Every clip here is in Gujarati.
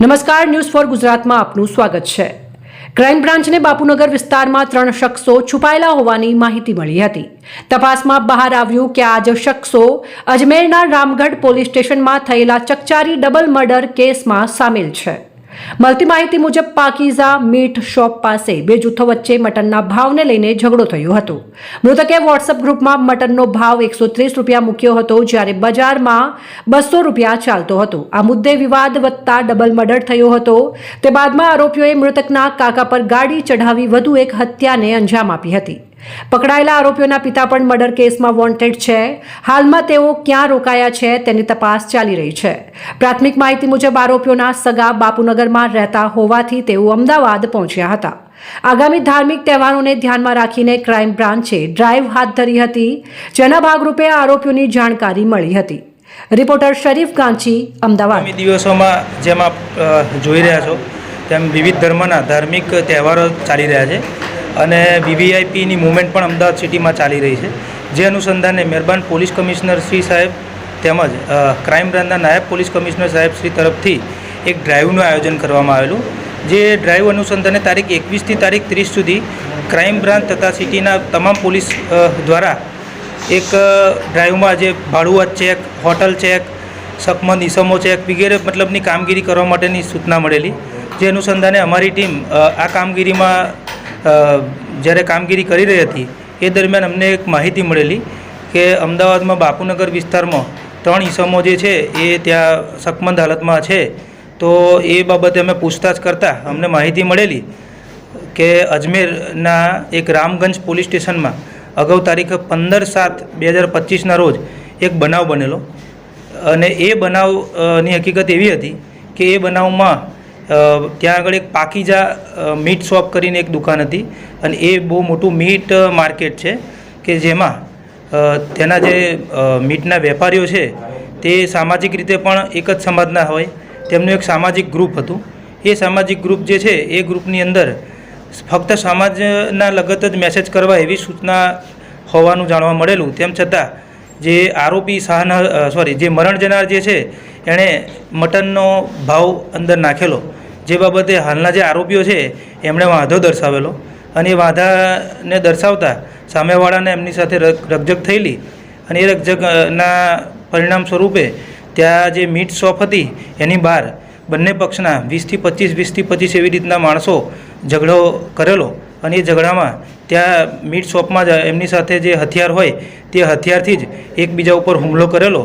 નમસ્કાર, ન્યૂઝ ફોર ગુજરાતમાં આપનું સ્વાગત છે. ક્રાઇમ બ્રાન્ચને બાપુનગર વિસ્તારમાં ત્રણ શખ્સો છુપાયેલા હોવાની માહિતી મળી હતી. તપાસમાં બહાર આવ્યું કે આ જ શખ્સો અજમેરના રામગઢ પોલીસ સ્ટેશનમાં થયેલા ચકચારી ડબલ મર્ડર કેસમાં સામેલ છે. મળતી માહિતી મુજબ પાકીઝા મીટ શોપ પાસે બે જૂથો વચ્ચે મટનના ભાવને લઈને ઝઘડો થયો હતો. મૃતકે વોટ્સઅપ ગ્રુપમાં મટનનો ભાવ એકસો ત્રીસ રૂપિયા મૂક્યો હતો જ્યારે બજારમાં બસો રૂપિયા ચાલતો હતો. આ મુદ્દે વિવાદ વધતા ડબલ મર્ડર થયો હતો. તે બાદમાં આરોપીઓએ મૃતકના કાકા પર ગાડી ચઢાવી વધુ એક હત્યાને અંજામ આપી હતી. પકડાયેલા આરોપીઓના પિતા પણ મર્ડર કેસમાં વોન્ટેડ છે. હાલમાં તેઓ ક્યાં રોકાયા છે તેની તપાસ ચાલી રહી છે. પ્રાથમિક માહિતી મુજબ આરોપીઓના સગા બાપુનગરમાં રહેતા હોવાથી તેઓ અમદાવાદ પહોંચ્યા હતા. આગામી ધાર્મિક તહેવારોને ધ્યાનમાં રાખીને ક્રાઇમ બ્રાન્ચે ડ્રાઈવ હાથ ધરી હતી, જેના ભાગરૂપે આરોપીઓની જાણકારી મળી હતી. રિપોર્ટર શરીફ ગાંચી, અમદાવાદ. દિવસોમાં જેમ આપ જોઈ રહ્યા છો તેમ વિવિધ ધર્મના ધાર્મિક તહેવારો ચાલી રહ્યા છે. અને વીવીઆઈપીની મુવમેન્ટ પણ અમદાવાદ સિટીમાં ચાલી રહી છે. જે અનુસંધાને મહેરબાન પોલીસ કમિશનર શ્રી સાહેબ તેમજ ક્રાઇમ બ્રાન્ચના નાયબ પોલીસ કમિશનર સાહેબ શ્રી તરફથી એક ડ્રાઈવનું આયોજન કરવામાં આવેલું. જે ડ્રાઈવ અનુસંધાને તારીખ એકવીસથી તારીખ ત્રીસ સુધી ક્રાઇમ બ્રાન્ચ તથા સિટીના તમામ પોલીસ દ્વારા એક ડ્રાઈવમાં જે ભાડુઆત ચેક હોટલ ચેક સકમંદ ઇસમો ચેક વગેરે મતલબની કામગીરી કરવા માટેની સૂચના મળેલી. જે અનુસંધાને અમારી ટીમ આ કામગીરીમાં જ્યારે કામગીરી કરી રહી હતી, એ દરમિયાન અમને એક માહિતી મળેલી કે અમદાવાદમાં બાપુનગર વિસ્તારમાં ત્રણ ઈસમો જે છે, એ ત્યાં સકમંદ હાલતમાં છે. તો એ બાબતે અમે પૂછતાછ કરતાં અમને માહિતી મળેલી કે અજમેરના એક રામગંજ પોલીસ સ્ટેશનમાં અગાઉ તારીખ પંદર સાત બે હજાર પચીસના રોજ એક બનાવ બનેલો. અને એ બનાવની હકીકત એવી હતી કે એ બનાવમાં ત્યાં આગળ એક પાકીજા મીટ શોપ કરીને એક દુકાન હતી અને એ બહુ મોટું મીટ માર્કેટ છે કે જેમાં તેના જે મીટના વેપારીઓ છે તે સામાજિક રીતે પણ એક જ સમાજના હોય. તેમનું એક સામાજિક ગ્રુપ હતું. એ સામાજિક ગ્રુપ જે છે એ ગ્રુપની અંદર ફક્ત સમાજના લગત જ મેસેજ કરવા એવી સૂચના હોવાનું જાણવા મળેલું. તેમ છતાં જે આરોપી શાહના સોરી જે મરણ જનાર જે છે, એણે મટનનો ભાવ અંદર નાખેલો. જે બાબતે હાલના જે આરોપીઓ છે, એમણે વાંધો દર્શાવેલો. અને એ વાંધાને દર્શાવતા સામેવાળાને એમની સાથે રકઝક થયેલી. અને એ રકઝકના પરિણામ સ્વરૂપે ત્યાં જે મીટ શોપ હતી, એની બહાર બંને પક્ષના વીસથી પચીસ વીસથી પચીસ એવી રીતના માણસો ઝઘડો કરેલો. અને એ ઝઘડામાં ત્યાં મીટ શોપમાં જ એમની સાથે જે હથિયાર હોય તે હથિયારથી જ એકબીજા ઉપર હુમલો કરેલો.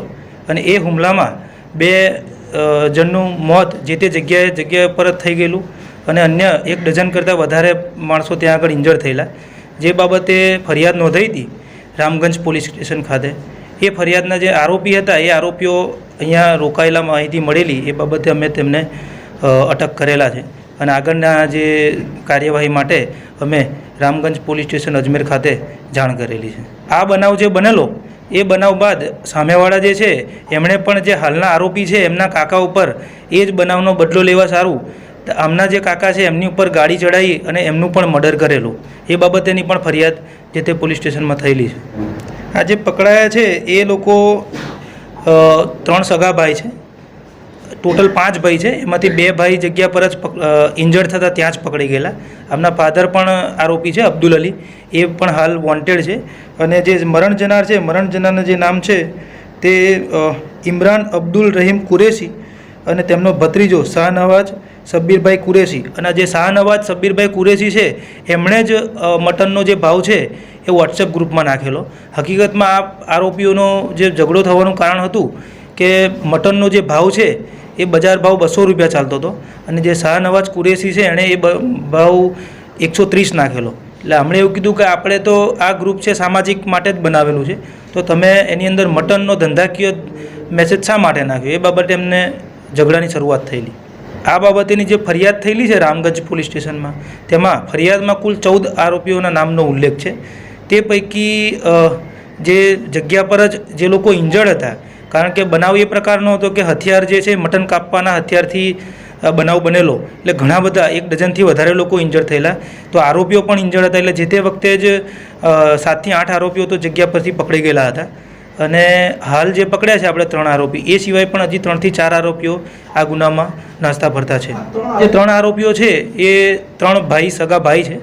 અને એ હુમલામાં બે જણનું મોત જે તે જગ્યાએ, જગ્યા પર જ થઈ ગયેલું અને અન્ય એક ડઝન કરતાં વધારે માણસો ત્યાં આગળ ઇન્જર્ડ થયેલા. જે બાબતે ફરિયાદ નોંધાઈ હતી રામગંજ પોલીસ સ્ટેશન ખાતે. એ ફરિયાદના જે આરોપી હતા, એ આરોપીઓ અહીંયા રોકાયેલા માહિતી મળેલી, એ બાબતે અમે તેમને અટક કરેલા છે. અને આગળના જે કાર્યવાહી માટે અમે રામગંજ પોલીસ સ્ટેશન અજમેર ખાતે જાણ કરેલી છે. આ બનાવ જે બનેલો, એ બનાવ બાદ સામેવાળા જે છે, એમણે પણ જે હાલના આરોપી છે, એમના કાકા ઉપર એ જ બનાવનો બદલો લેવા સારું. આમના જે કાકા છે, એમની ઉપર ગાડી ચડાવી અને એમનું પણ મર્ડર કરેલું. એ બાબતેની પણ ફરિયાદ જે તે પોલીસ સ્ટેશનમાં થયેલી છે. આ જે પકડાયા છે, એ લોકો ત્રણ સગા ભાઈ છે. ટોટલ પાંચ ભાઈ છે. એમાંથી બે ભાઈ જગ્યા પર જ ઇન્જર્ડ થતા ત્યાં જ પકડી ગયેલા. આમના ફાધર પણ આરોપી છે, અબ્દુલ અલી. એ પણ હાલ વોન્ટેડ છે. અને જે મરણ જનાર છે, મરણ જનારનું જે નામ છે, તે ઇમરાન અબ્દુલ રહીમ કુરેશી અને તેમનો ભત્રીજો શાહનવાજ સબ્બીરભાઈ કુરેશી. અને જે શાહનવાજ સબ્બીરભાઈ કુરેશી છે, એમણે જ મટનનો જે ભાવ છે, એ વોટ્સએપ ગ્રુપમાં નાખેલો. હકીકતમાં આ આરોપીઓનો જે ઝઘડો થવાનું કારણ હતું કે મટનનો જે ભાવ છે એ બજાર ભાવ બસો રૂપિયા ચાલતો હતો. અને જે શાહનવાજ કુરેશી છે, એણે એ ભાવ એકસો ત્રીસ નાખેલો. એટલે હમણાં એવું કીધું કે આપણે તો આ ગ્રુપ છે સામાજિક માટે જ બનાવેલું છે. તો તમે એની અંદર મટનનો ધંધાકીય મેસેજ શા માટે નાખ્યો? એ બાબતે એમને ઝઘડાની શરૂઆત થયેલી. આ બાબતેની જે ફરિયાદ થયેલી છે રામગંજ પોલીસ સ્ટેશનમાં, તેમાં ફરિયાદમાં કુલ ચૌદ આરોપીઓના નામનો ઉલ્લેખ છે. તે પૈકી જે જગ્યા પર જ જે લોકો ઇન્જર્ડ હતા કારણ કે બનાવ એ પ્રકારનો હતો કે હથિયાર જે છે મટન કાપવાના હથિયારથી બનાવ બનેલો. એટલે ઘણા બધા એક ડઝનથી વધારે લોકો ઇન્જર્ડ થયેલા. તો આરોપીઓ પણ ઇન્જર્ડ હતા. એટલે જે તે વખતે જ સાતથી આઠ આરોપીઓ તો જગ્યા પરથી પકડી ગયેલા હતા. અને હાલ જે પકડ્યા છે આપણે ત્રણ આરોપી, એ સિવાય પણ હજી ત્રણથી ચાર આરોપીઓ આ ગુનામાં નાસ્તા ભરતા છે. જે ત્રણ આરોપીઓ છે, એ ત્રણ ભાઈ, સગા ભાઈ છે.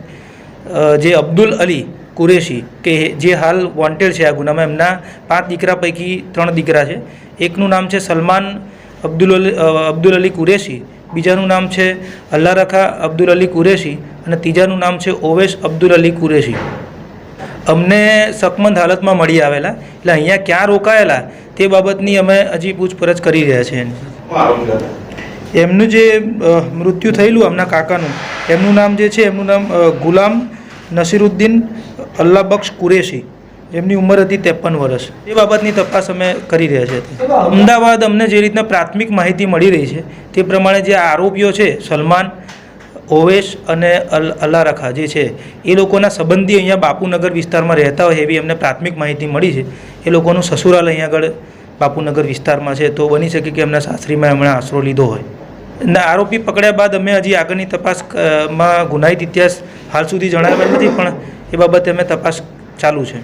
જે અબ્દુલ અલી કુરેશી કે જે હાલ વોન્ટેડ છે આ ગુનામાં. એમના પાંચ દીકરા પૈકી ત્રણ દીકરા છે. એકનું નામ છે સલમાન અબ્દુલ અલી અબ્દુલ અલી કુરેશી. બીજાનું નામ છે અલ્લા રખા અબ્દુલ અલી કુરેશી. અને ત્રીજાનું નામ છે ઓવેશ અબ્દુલ અલી કુરેશી. અમને શકમંદ હાલતમાં મળી આવેલા. એટલે અહીંયા ક્યાં રોકાયેલા તે બાબતની અમે હજી પૂછપરછ કરી રહ્યા છીએ. એની. એમનું જે મૃત્યુ થયેલું એમના કાકાનું એમનું નામ જે છે એમનું નામ ગુલામ નસીરુદ્દીન અલ્લાબક્ષ કુરેશી. એમની ઉંમર હતી ત્રેપન વર્ષ. એ બાબતની તપાસ અમે કરી રહ્યા છીએ. અમદાવાદ અમને જે રીતના પ્રાથમિક માહિતી મળી રહી છે, તે પ્રમાણે જે આરોપીઓ છે, સલમાન ઓવેશ અને અલ અલ્લા જે છે, એ લોકોના સંબંધી અહીંયા બાપુનગર વિસ્તારમાં રહેતા હોય એવી અમને પ્રાથમિક માહિતી મળી છે. એ લોકોનું સસુરાલ અહીંયા આગળ બાપુનગર વિસ્તારમાં છે, તો બની શકે કે એમના સાસરીમાં એમણે આશરો લીધો હોય. ના આરોપી પકડ્યા બાદ અમે હજી આગળની તપાસમાં ગુનાહિત ઇતિહાસ હાલ સુધી જણાવેલ નથી, પણ એ બાબતે અમે તપાસ ચાલુ છે.